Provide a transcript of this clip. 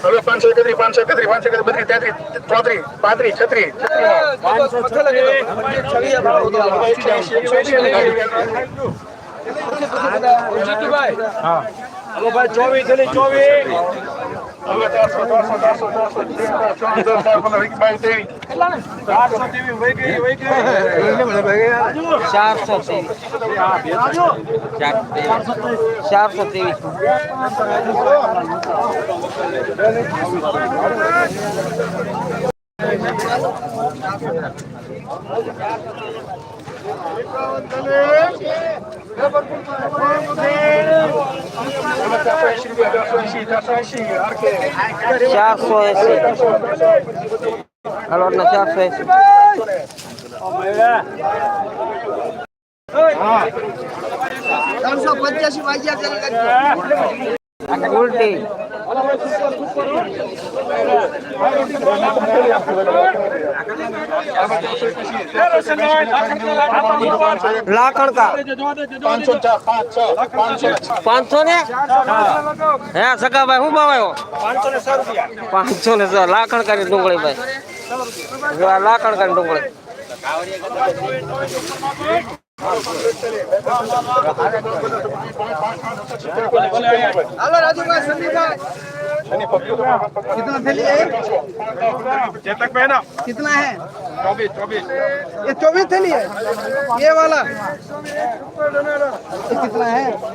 હવે પાંચસો એકત્રીસ પાંચસો એકત્રીસ પાંચસો એકત્રીસ બત્રીસ તેત્રીસ ચોત્રીસ પાંત્રીસ ચારસો ચારસો ચારસો ચારસો ત્રેવીસ ચારસો ત્રેવીસ ચારસો ત્રેવીસ ચારસો એંશી રૂપિયા ચારસો એંશી ચારસો એંશી આરકે ચારસો એસી હલવાડના ચારસો એસી ત્રણસો પંચ્યાસી વાગ્યા ઉલટી લાખણ કા પાંચસો ને હે, સગાભાઈ, શું ભાવ આવ્યો? પાંચસો ને કરી ડુંગળી, ભાઈ. લાખણકા ની ડુંગળી. कितना थैली है चेतक ना कितना है चौबीस चौबीस ये चौबीस थैली है ये वाला कितना है?